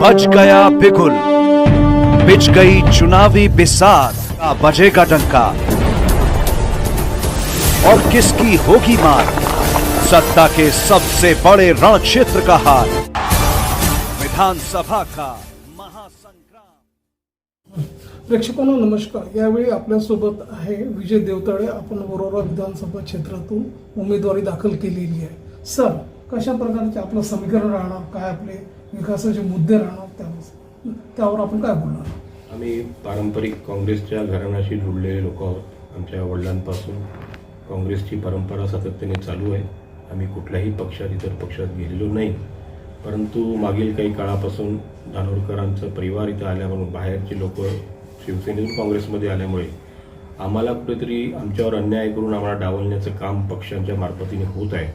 बच गया बिगुल बिछ गई चुनावी बिसात का बजेगा डंका? और किसकी होगी मार? सत्ता के सबसे बड़े रण क्षेत्र का हाल विधानसभा का प्रेक्षकांना, नमस्कार। यावेळी आपल्यासोबत आहे विजय देवतळे. आपण वरोरा विधानसभा क्षेत्रातून उमेदवारी दाखल केलेली सर, कशा प्रकारचे आपलं समीकरण राहणार? काय आपले विकासाचे मुद्दे राहणार त्यावर त्यावर आपण काय बोलणार? आम्ही पारंपरिक काँग्रेसच्या घराण्याशी जुळलेले लोक आहोत. आमच्या वडिलांपासून काँग्रेसची परंपरा सातत्याने चालू आहे. आम्ही कुठल्याही पक्षात इतर पक्षात गेलेलो नाही. परंतु मागील काही काळापासून धानोरकरांचा परिवार इथं आल्यावरून बाहेरची लोक शिवसेनेतून काँग्रेसमध्ये आल्यामुळे आम्हाला कुठेतरी आमच्यावर अन्याय करून आम्हाला डावलण्याचं काम पक्षांच्या मार्फतीने होत आहे.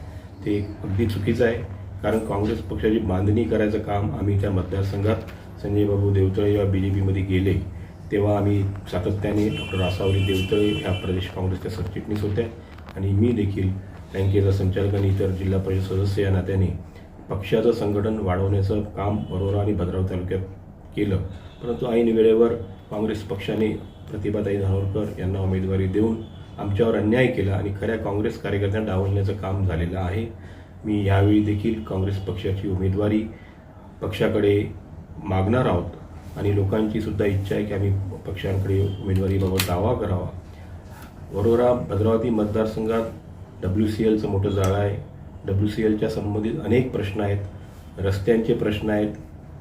ते अगदी चुकीचं आहे. कारण काँग्रेस पक्षाची बांधणी करायचं काम आम्ही त्या मतदारसंघात संजय बाबू देवतळे जेव्हा बी जे पीमध्ये गेले तेव्हा आम्ही सातत्याने डॉक्टर रासावली देवतळे ह्या प्रदेश काँग्रेसच्या सरचिटणीस होत्या. आणि मी देखील बँकेचा संचालक आणि इतर जिल्हा परिषद सदस्य या नात्याने पक्षाचं संघटन वाढवण्याचं काम बरोरा आणि भद्राव तालुक्यात केलं. परंतु ऐन वेळेवर काँग्रेस पक्षाने प्रतिभाताई धानोरकर यांना उमेदवारी देऊन आमच्यावर अन्याय केला आणि खऱ्या काँग्रेस कार्यकर्त्यांना डावलण्याचं काम झालेलं आहे. मी यावेळी देखील काँग्रेस पक्षाची उमेदवारी पक्षाकडे मागणार आहोत आणि लोकांची सुद्धा इच्छा आहे की आम्ही पक्षांकडे उमेदवारीबाबत दावा करावा. वरोरा भद्रावती मतदारसंघात डब्ल्यू सी एलचं मोठं जाळं आहे. डब्ल्यू सी एलच्या संबंधित अनेक प्रश्न आहेत. रस्त्यांचे प्रश्न आहेत.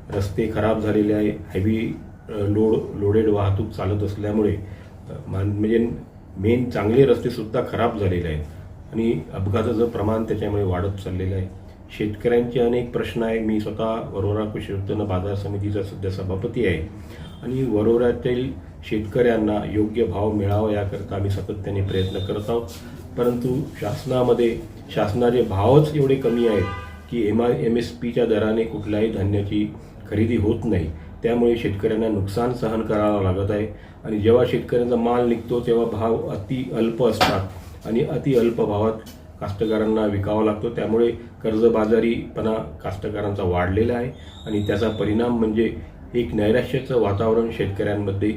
रस्ते खराब झालेले आहे. हेवी लोड लोडेड वाहतूक चालत असल्यामुळे मान- म्हणजे मेन चांगले रस्तेसुद्धा खराब झालेले आहेत. आणि अपघाताचं प्रमाण त्याच्यामुळे वाढत चाललेलं आहे. शेतकऱ्यांचे अनेक प्रश्न आहे मी स्वतः वरोरा कृषी उत्पन्न बाजार समितीचा सध्या सभापती आहे. आणि वरोऱ्यातील शेतकऱ्यांना योग्य भाव मिळावा याकरता आम्ही सातत्याने प्रयत्न करत आहोत. परंतु शासनामध्ये शासनाचे भावच एवढे कमी आहेत की एम आय एम एस पीच्या दराने कुठल्याही धान्याची खरेदी होत नाही. त्यामुळे शेतकऱ्यांना नुकसान सहन करावं लागत आहे. आणि जेव्हा शेतकऱ्यांचा माल निघतो तेव्हा भाव अति अल्प असतात. आणि अति अल्प भावात कास्तकारांना विकावा लागतो. त्यामुळे कर्जबाजारीपणा कास्तकारांचा वाढलेला आहे. आणि त्याचा परिणाम म्हणजे एक नैराश्याचं वातावरण शेतकऱ्यांमध्ये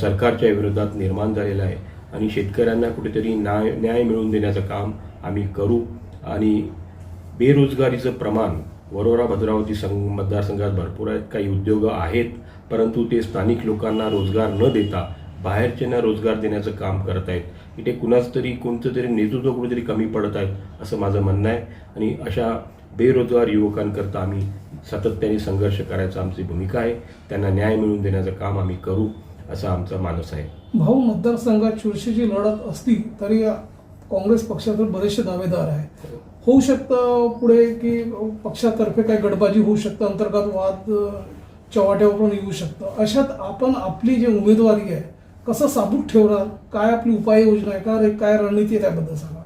सरकारच्या विरोधात निर्माण झालेलं आहे. आणि शेतकऱ्यांना कुठेतरी न्याय न्याय मिळवून देण्याचं काम आम्ही करू. आणि बेरोजगारीचं प्रमाण वरोरा भद्रावती संघ मतदारसंघात भरपूर आहेत. काही उद्योग आहेत परंतु ते स्थानिक लोकांना रोजगार न देता बाहेरच्यांना रोजगार देण्याचं काम करत आहेत. इथे कुणाच तरी कोणतं तरी नेतृत्व कुठेतरी कमी पडत आहेत असं माझं म्हणणं आहे. आणि अशा बेरोजगार युवकांकरता आम्ही सातत्याने संघर्ष करायचा आमची भूमिका आहे. त्यांना न्याय मिळवून देण्याचं काम आम्ही करू असा आमचा मानस आहे. भाऊ मतदारसंघात चुरशीची लढत असली तरी काँग्रेस पक्षातील बरेचसे दावेदार आहे होऊ शकतं पुढे की पक्षातर्फे काही गडबाजी होऊ शकतं अंतर्गत वाद चव्हाट्यावरून येऊ शकतं. अशात आपण आपली जी उमेदवारी आहे कसं साबूत ठेवणार? काय आपली उपाययोजना आहे? का रे- काय रणनीती आहे त्याबद्दल सांगा.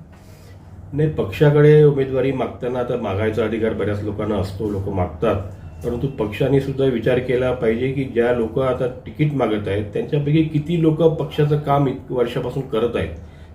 नाही पक्षाकडे उमेदवारी मागताना आता मागायचा अधिकार बऱ्याच लोकांना असतो लोक मागतात. परंतु पक्षाने सुद्धा विचार केला पाहिजे की ज्या लोक आता तिकीट मागत आहेत त्यांच्यापैकी किती लोक पक्षाचं काम इत वर्षापासून करत आहेत?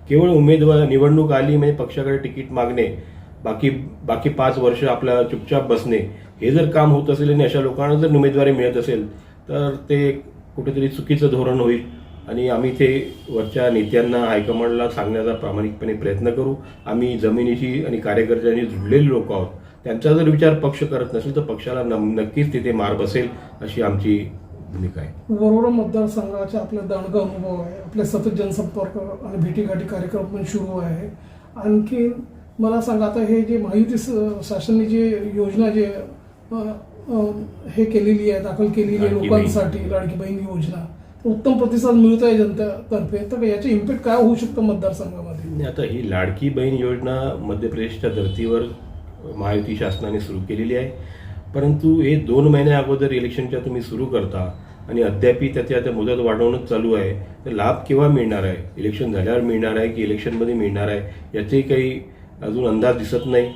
केवळ उमेदवार निवडणूक आली म्हणजे पक्षाकडे तिकीट मागणे बाकी बाकी पाच वर्ष आपल्या चुपचाप बसणे हे जर काम होत असेल आणि अशा लोकांना जर उमेदवारी मिळत असेल तर ते कुठेतरी चुकीचं धोरण होईल. आणि आम्ही ते वरच्या नेत्यांना हायकमांडला सांगण्याचा प्रामाणिकपणे प्रयत्न करू. आम्ही जमिनीशी आणि कार्यकर्त्यांनी जुळलेले लोक आहोत. त्यांचा जर विचार पक्ष करत नसेल तर पक्षाला नक्कीच तिथे मार बसेल अशी आमची भूमिका आहे. वरोरा मतदारसंघाचे आपले दांडगा अनुभव आहे. आपले सतत जनसंपर्क आणि भेटीगाठी कार्यक्रम पण सुरू आहे. आणखी मला सांगा आता हे जे महायुती स- शासनाने जे योजना जे हे केलेली आहे दाखल केलेली आहे. लोकांसाठी लाडकी बहीण योजना उत्तम प्रतिसाद मिळत आहे जनतेतर्फे. तर याचे इम्पॅक्ट काय होऊ शकतो मतदारसंघामध्ये? आता ही लाडकी बहीण योजना मध्य प्रदेशच्या धर्तीवर महायुती शासनाने सुरू केलेली आहे. परंतु हे दोन महिन्या अगोदर इलेक्शनच्या तुम्ही सुरू करता आणि अद्यापी त्याची आता मुदत वाढवणंच चालू आहे तर लाभ केव्हा मिळणार आहे? इलेक्शन झाल्यावर मिळणार आहे की इलेक्शनमध्ये मिळणार आहे? याचेही काही अजून अंदाज दिसत नाही.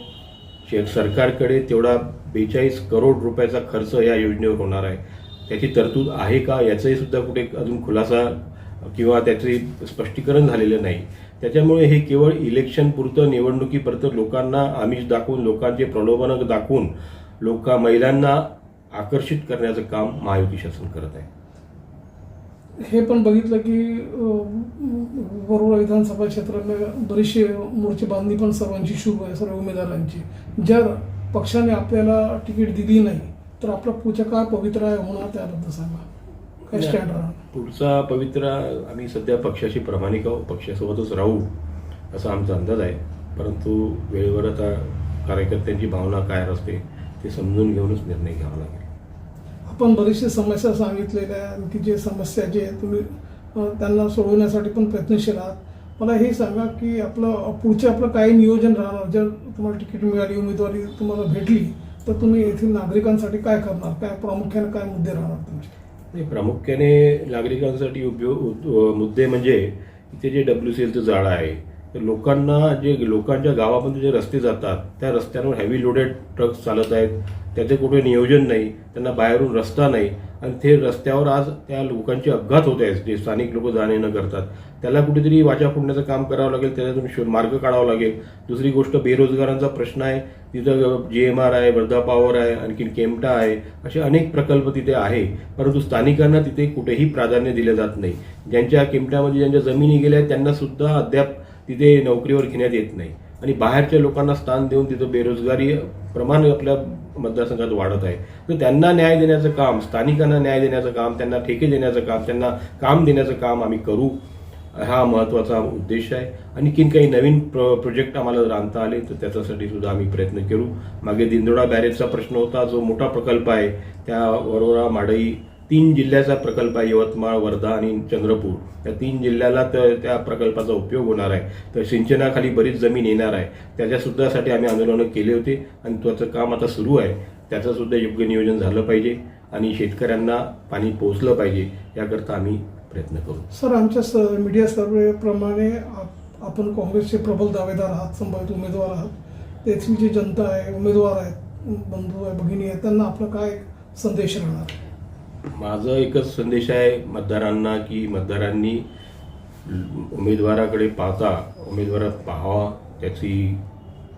शे- सरकारकडे तेवढा बेचाळीस करोड रुपयाचा खर्च या योजनेवर होणार आहे. त्याची तरतूद आहे का? याचाही सुद्धा कुठे अजून खुलासा किंवा त्याचे स्पष्टीकरण झालेलं नाही. त्याच्यामुळे हे केवळ इलेक्शनपुरतं निवडणुकीपुरतं लोकांना आमिष दाखवून लोकांचे प्रलोभन दाखवून लोक महिलांना आकर्षित करण्याचं काम महायुती शासन करत आहे. हे पण बघितलं की अं, विधानसभा क्षेत्रात बरीचशी मोर्चे बांधणी पण सर्वांची शुभ आहे सर्व उमेदवारांची. जर पक्षाने आपल्याला तिकीट दिली नाही तर आपला पुढच्या काय पवित्र आहे होणार त्याबद्दल सांगा. काय स्टँड राहणार पुढचा पवित्र आम्ही सध्या पक्षाशी प्रामाणिक आहोत पक्षासोबतच राहू असा आमचा अंदाज आहे. परंतु वेळेवर आता कार्यकर्त्यांची भावना काय असते ते समजून घेऊनच निर्णय घ्यावा लागेल. आपण बरीचशी समस्या सांगितलेल्या की जे समस्या जे तुम्ही त्यांना सोडवण्यासाठी पण प्रयत्नशील आहात. मला हे सांगा की आपलं पुढचे आपलं काय नियोजन राहणार? जर तुम्हाला तिकीट मिळाली उमेदवारी तुम्हाला भेटली तर तुम्ही येथील नागरिकांसाठी काय करणार? काय प्रामुख्याने काय मुद्दे राहणार तुमचे? नाही प्रामुख्याने नागरिकांसाठी उपयोग मुद्दे म्हणजे इथे जे डब्ल्यू सी एलचं जाळं आहे तर लोकांना जे लोकांच्या गावामध्ये जे रस्ते जातात त्या रस्त्यांवर हेवी लोडेड ट्रक्स चालत आहेत. त्याचे कुठे नियोजन नाही त्यांना बाहेरून रस्ता नाही. आणि ते रस्त्यावर आज त्या लोकांचे अपघात होत आहेत. जे स्थानिक लोक जाणे न करतात. त्याला कुठेतरी वाचा फोडण्याचं काम करावं लागेल त्याच्यातून शोध मार्ग काढावा लागेल. दुसरी गोष्ट बेरोजगारांचा प्रश्न आहे. तिथं जी एम आर आहे वर्धा पॉवर आहे आणखी केमटा आहे असे अनेक प्रकल्प तिथे आहे. परंतु स्थानिकांना तिथे कुठेही प्राधान्य दिलं जात नाही. ज्यांच्या किमट्यामध्ये ज्यांच्या जमिनी गेल्या आहेत त्यांना सुद्धा अद्याप तिथे नोकरीवर घेण्यात येत नाही. आणि बाहेरच्या लोकांना स्थान देऊन तिथं बेरोजगारी प्रमाण आपल्या मतदारसंघात वाढत आहे. तर त्यांना न्याय देण्याचं काम स्थानिकांना न्याय देण्याचं काम त्यांना ठेके देण्याचं काम त्यांना काम देण्याचं काम आम्ही करू हा महत्त्वाचा उद्देश आहे. आणखीन काही नवीन प्र प्रोजेक्ट आम्हाला जर आणता आले तर त्याच्यासाठी सुद्धा आम्ही प्रयत्न करू. मागे दिंदोडा बॅरेजचा प्रश्न होता जो मोठा प्रकल्प आहे त्या वरोरा माडई तीन जिल्ह्याचा प्रकल्प आहे यवतमाळ वर्धा आणि चंद्रपूर. या तीन जिल्ह्याला तर त्या प्रकल्पाचा उपयोग होणार आहे. तर सिंचनाखाली बरीच जमीन येणार आहे. त्याच्यासुद्धासाठी आम्ही आंदोलनं केले होते आणि त्याचं काम आता सुरू आहे. त्याचंसुद्धा योग्य नियोजन झालं पाहिजे आणि शेतकऱ्यांना पाणी पोहोचलं पाहिजे याकरता आम्ही प्रयत्न करू. सर आमच्या स मीडिया सर्वेप्रमाणे आप- आपण काँग्रेसचे प्रबल दावेदार आहात संभावित उमेदवार आहात. तेथील जी जनता आहे उमेदवार आहेत बंधू आहे भगिनी आहेत त्यांना आपलं काय संदेश राहणार? माझं एकच संदेश आहे मतदारांना की मतदारांनी उमेदवाराकडे पाहता उमेदवारात पाहावा त्याची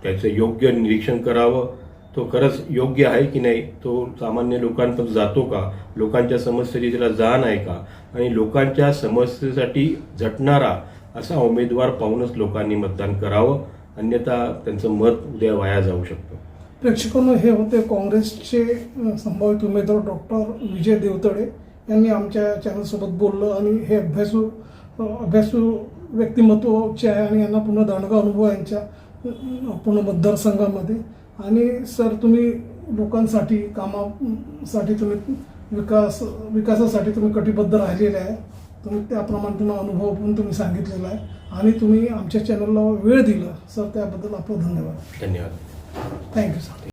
त्याचं योग्य निरीक्षण करावं. तो खरंच योग्य आहे की नाही तो सामान्य लोकांपर्यंत जातो का? लोकांच्या समस्येची त्याला जाण आहे का? आणि लोकांच्या समस्येसाठी झटणारा असा उमेदवार पाहूनच लोकांनी मतदान करावं. अन्यथा त्यांचं मत उद्या वाया जाऊ शकतं. प्रेक्षकांना हे होते काँग्रेसचे संभावित उमेदवार डॉक्टर विजय देवतळे यांनी आमच्या चॅनलसोबत बोललं आणि हे अभ्यासू अभ्यासू व्यक्तिमत्वचे आहे आणि यांना पूर्ण दांडगा अनुभव आहे यांच्या पूर्ण मतदारसंघामध्ये. आणि सर तुम्ही लोकांसाठी कामासाठी तुम्ही विकास विकासासाठी तुम्ही कटिबद्ध राहिलेले आहे. तुम्ही त्याप्रमाणे तुम्हाला अनुभव पण तुम्ही सांगितलेला आहे. आणि तुम्ही आमच्या चॅनलला वेळ दिला. सर त्याबद्दल आपलं धन्यवाद. धन्यवाद. Thank you sir